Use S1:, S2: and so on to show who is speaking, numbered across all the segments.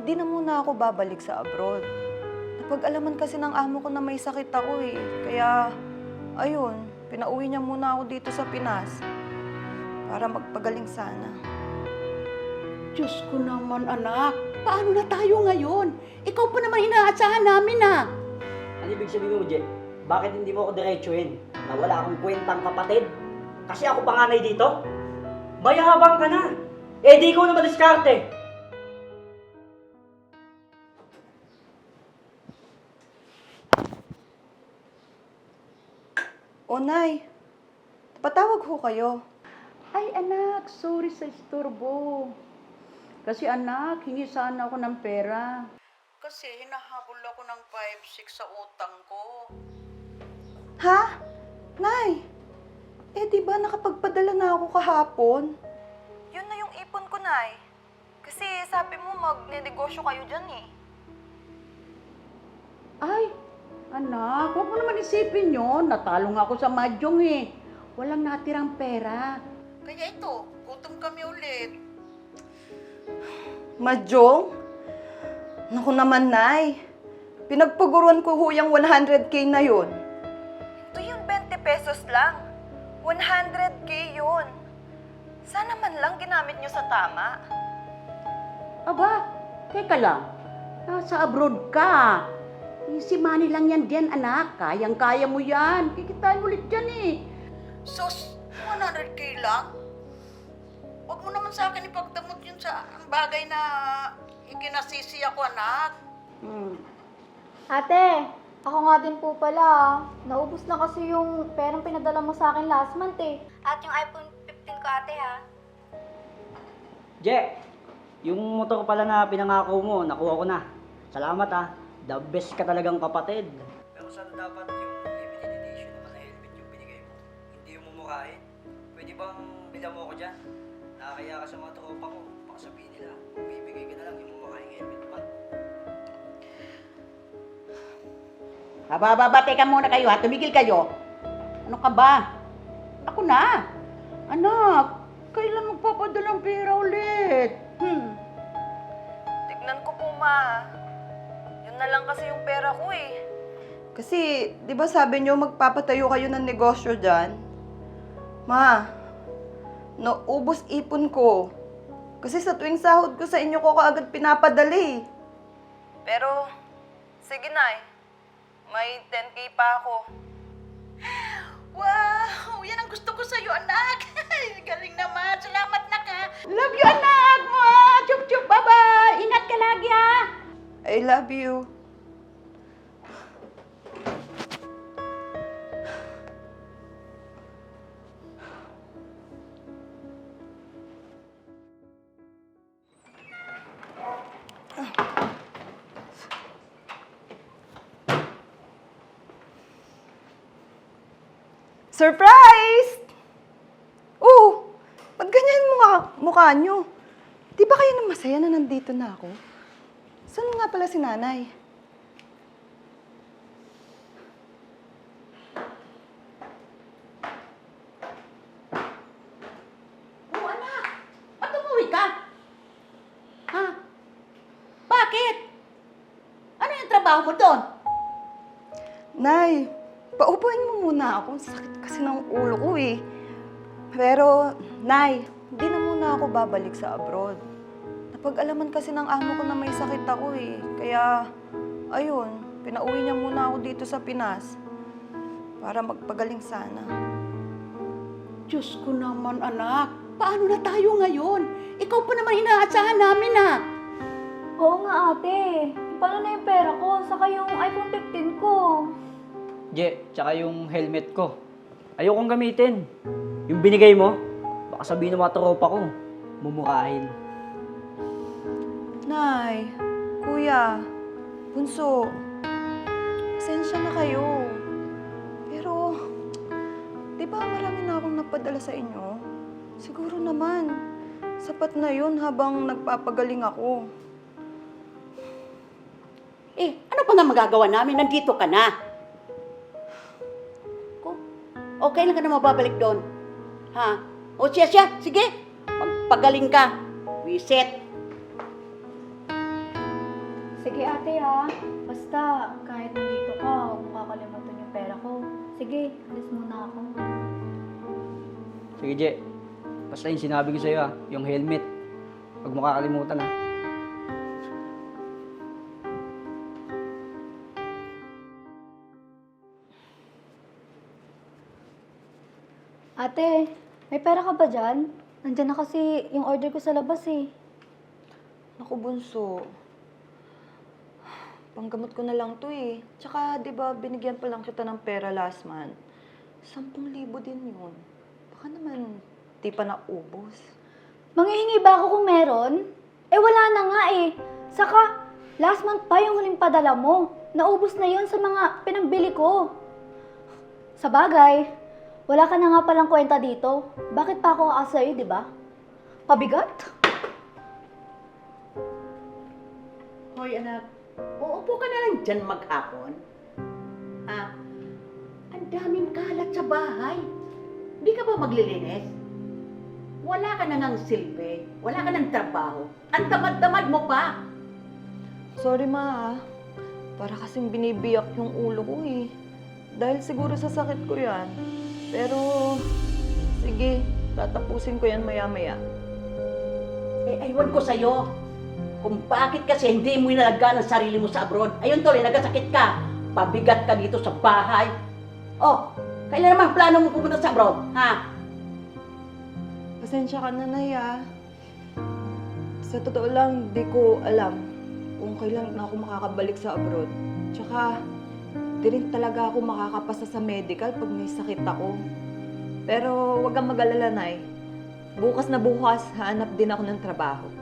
S1: Hindi na muna ako babalik sa abroad. Napag-alaman kasi ng amo ko na may sakit ako eh. Kaya, ayun, pinauwi niya muna ako dito sa Pinas. Para magpagaling sana.
S2: Diyos ko naman, anak. Paano na tayo ngayon? Ikaw pa naman inaasahan namin, ah.
S3: Ano ibig sabihin mo, Je? Bakit hindi mo ako diretsuhin? Na wala akong kwentang kapatid? Kasi ako panganay dito? Mayabang ka na! Eh di ko na madiskarte!
S1: Nay, patawag ho kayo.
S2: Ay, anak, sorry sa istorbo. Kasi anak, hingi sana ako ng pera. Kasi hinahabol ako ng 5-6 sa utang ko.
S1: Ha? Nay, eh di ba nakapagpadala na ako kahapon? Yun na yung ipon ko, Nay. Kasi sabi mo magne-negosyo kayo dyan eh.
S2: Ay, anak, huwag mo naman isipin yon. Natalo nga ako sa mahjong eh. Walang natirang pera. Kaya ito, gutom kami ulit.
S1: Majong? Naku naman, Nay. Pinagpaguruan ko ho yung 100k na yun. Ito yung 20 pesos lang. 100k yun. Sana man lang ginamit nyo sa tama.
S2: Aba, teka lang. Nasa abroad ka. Easy money lang yan din, anak. Kayang-kaya mo yan. Kikitain ulit yan eh. Sus, 100k lang? Huwag mo naman sa akin ipagdamot yun sa bagay na ikinasisi ako, anak. Hmm.
S4: Ate, ako nga din po pala. ah. Naubos na kasi yung perang pinadala mo sa akin last month eh. At yung iPhone 15 ko ate ha.
S3: Je! Yung motor pala na pinangako mo, nakuha ko na. Salamat ah. The best ka talagang kapatid. Pero saan dapat yung limited edition naman na helmet yung binigay mo? Hindi yung mumurahin? Pwede bang bilang mo ako dyan? Nakakaya ka sa mga tropa ko. Baka sabihin nila, bibigay ka na lang yung mumurahing helmet pa.
S2: Aba, aba, aba, teka muna kayo ha. Tumigil kayo. Ano ka ba? Ako na. Anak, kailan magpapadalang pera ulit? Hmm.
S1: Tignan ko po, ma. Na lang kasi yung pera ko eh. Kasi, di ba sabi nyo magpapatayo kayo ng negosyo dyan? Ma, naubos ipon ko. Kasi sa tuwing sahod ko sa inyo ko kaagad pinapadali. Pero, sige na May 10k pa ako.
S2: Wow! Yan ang gusto ko sa'yo, anak. Galing naman. Salamat na ka. Love you, anak mo. Chup, chup. Bye-bye. Ingat ka lagi, ha.
S1: I love you. Surprise! Oh, ba't ganyan mukha, mukha nyo? Di ba kayo na masaya na nandito na ako? Saan nga pala si nanay?
S2: Oh, anak. Ba't umuwi ka? Ha? Bakit? Ano yung trabaho mo doon?
S1: Nay, paupuin mo muna ako. Ang Sakit kasi ng ulo ko eh. Pero, Nay, hindi na muna ako babalik sa abroad. Napag-alaman kasi ng amo ko na may sakit ako eh. Kaya, ayun, pinauwi niya muna ako dito sa Pinas. Para magpagaling sana.
S2: Diyos ko naman, anak. Paano na tayo ngayon? Ikaw pa naman inaasahan namin, ha?
S4: Oo nga ate. Paano na yung pera ko? Saka yung iPhone 15 ko.
S3: Je, tsaka yung helmet ko. Ayokong gamitin. Yung binigay mo, baka sabihin ng mga tropa ko, mumurahin.
S1: Nay, kuya, bunso, pasensya na kayo. Pero, di ba marami na akong napadala sa inyo? Siguro naman, sapat na yun habang nagpapagaling ako.
S2: Eh, ano pa nga magagawa namin? Nandito ka na. Ko, okay lang ka na mababalik doon. Ha? O siya siya, sige. Magpagaling ka. Reset.
S4: Sige ate ha. Basta kahit nandito ka, huwag mo kakalimutan yung pera ko. Sige, alis muna ako.
S3: Sige, Je. Basta yung sinabi ko sa'yo ah, yung helmet. Huwag mo kakalimutan ah.
S4: Ate, may pera ka ba dyan? Nandyan na kasi yung order ko sa labas eh.
S1: Naku, bunso. Panggamot ko na lang to eh. Tsaka, di ba, binigyan pa lang kita ng pera last month. Sampung libo din yun. Baka naman, di pa naubos.
S4: Manghihingi ba ako kung meron? Eh wala na nga eh. Saka, last month pa yung huling padala mo. Naubos na yon sa mga pinambili ko. Sa bagay, wala ka na nga palang kwenta dito. Bakit pa ako aasa sa'yo, di ba? Pabigat?
S2: Hoy anak, uupo ka na lang dyan maghapon. Ah, ang daming kalat sa bahay. Di ka ba maglilinis? Wala ka na ng silbi, wala ka ng trabaho. Ang tamad-tamad mo pa.
S1: Sorry, ma. ah. Para kasing binibiyak yung ulo ko eh. Dahil siguro sa sakit ko yan. Pero, sige, tatapusin ko yan maya-maya.
S2: Eh, aywan ko sa'yo. Kung bakit kasi hindi mo inalagaan ang sarili mo sa abroad. Ayun tuloy, nagkasakit ka. Pabigat ka dito sa bahay. Oh, kailan naman plano mo pumunta sa abroad? Ha?
S1: Pasensya ka na, Nay. Sa totoo lang, di ko alam kung kailan na ako makakabalik sa abroad. Tsaka, di rin talaga ako makakapasa sa medical pag may sakit ako. Pero wag kang mag-alala, Nay. Bukas na bukas, hanap din ako ng trabaho.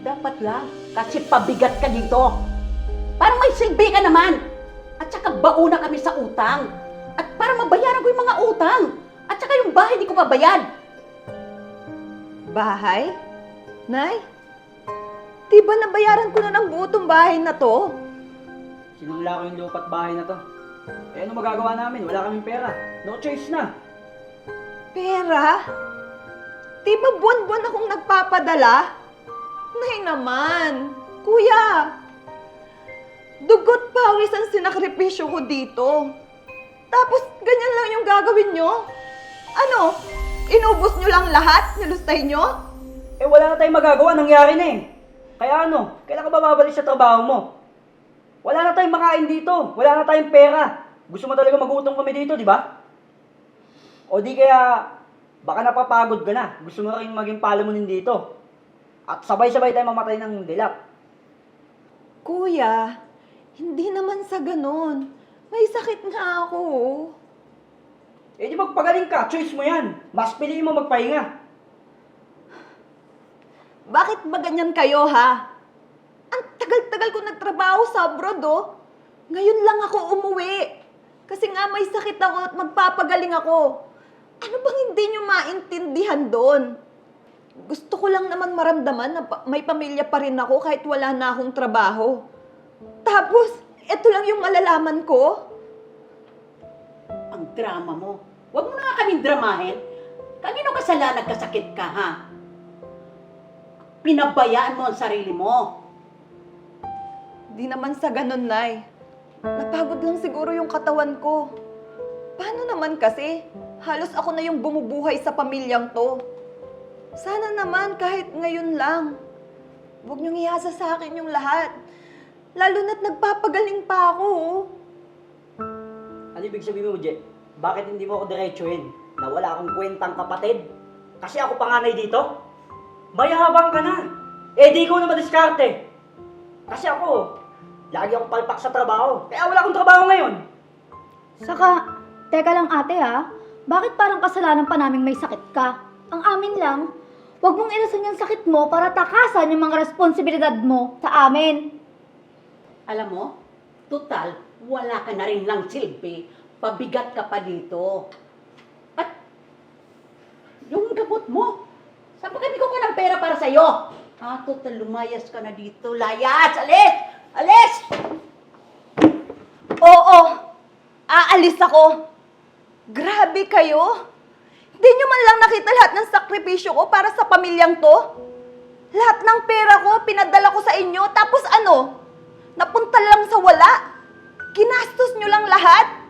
S2: Dapat lang. Kasi pabigat ka dito. Parang may silbi ka naman. At saka bauna kami sa utang. At para mabayaran ko yung mga utang. At saka yung bahay di ko pabayad.
S1: Bahay? Nay? Di ba nabayaran ko na ng buo tong bahay na to?
S3: Sinangla ko yung lupa't bahay na to. Eh ano magagawa namin? Wala kaming pera. No choice na.
S1: Pera? Di ba buwan-buwan akong nagpapadala? Nay naman, kuya. Dugot pawis ang sinakripisyo ko dito. Tapos ganyan lang yung gagawin nyo? Ano? Inubos nyo lang lahat? Nilustay nyo?
S3: Eh wala na tayong magagawa, nangyari na eh. Kaya ano, kailan ka ba babalik sa trabaho mo? Wala na tayong makain dito, wala na tayong pera. Gusto mo talaga magutom kami dito, di ba? O di kaya, baka napapagod ka na. Gusto mo rin maging palamunin dito. At sabay-sabay tayo mamatay ng dilap.
S1: Kuya, hindi naman sa ganun. May sakit nga ako.
S3: Eh di magpagaling ka, choice mo yan. Mas piliin mo magpahinga.
S1: Bakit ba ganyan kayo, ha? Ang tagal-tagal ko nagtrabaho sa abroad, oh. Ngayon lang ako umuwi. Kasi nga may sakit ako at magpapagaling ako. Ano bang hindi nyo maintindihan doon? Gusto ko lang naman maramdaman na may pamilya pa rin ako kahit wala na akong trabaho. Tapos, ito lang yung malalaman ko.
S2: Ang drama mo. Huwag mo na nga kaming dramahin. Kanino ka sala nagkasakit ka, ha? Pinabayaan mo ang sarili mo.
S1: Di naman sa ganun, Nay. Napagod lang siguro yung katawan ko. Paano naman kasi? Halos ako na yung bumubuhay sa pamilyang to. Sana naman kahit ngayon lang. Huwag niyong iasa sa akin yung lahat. Lalo na't nagpapagaling pa ako. oh.
S3: Ano ibig sabihin mo, Je? Bakit hindi mo ako diretsuhin? Na wala akong kwentang kapatid? Kasi ako panganay dito? Mayabang ka na! Eh di ko na madiskarte! Kasi ako, lagi akong palpak sa trabaho. Kaya wala akong trabaho ngayon.
S4: Saka, teka lang ate ha, bakit parang kasalanan pa naming may sakit ka? Ang amin lang, huwag mong inasan yung sakit mo para takasan yung mga responsibilidad mo sa amin.
S2: Alam mo, total, wala ka na rin lang silbi. Pabigat ka pa dito. At yung gamot mo, saan ba kami ko ng pera para sa'yo? Ah, total, lumayas ka na dito. Layas! Alis! Alis!
S1: Oo, aalis ako. Grabe kayo. Hindi nyo man lang nakita lahat ng sakripisyo ko para sa pamilyang to. Lahat ng pera ko pinadala ko sa inyo. Tapos ano? Napunta lang sa wala. Ginastos nyo lang lahat.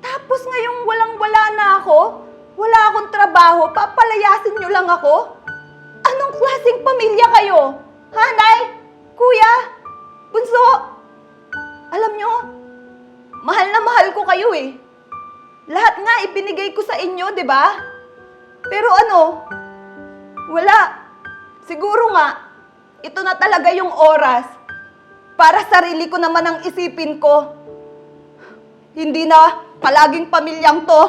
S1: Tapos ngayong walang-wala na ako, wala akong trabaho, papalayasin nyo lang ako? Anong klaseng pamilya kayo? Ha, Nay? Kuya? Bunso? Alam nyo, mahal na mahal ko kayo eh. Lahat nga ibinigay ko sa inyo, di ba? Pero ano, wala. Siguro nga, ito na talaga yung oras para sarili ko naman ang isipin ko. Hindi na palaging pamilyang to.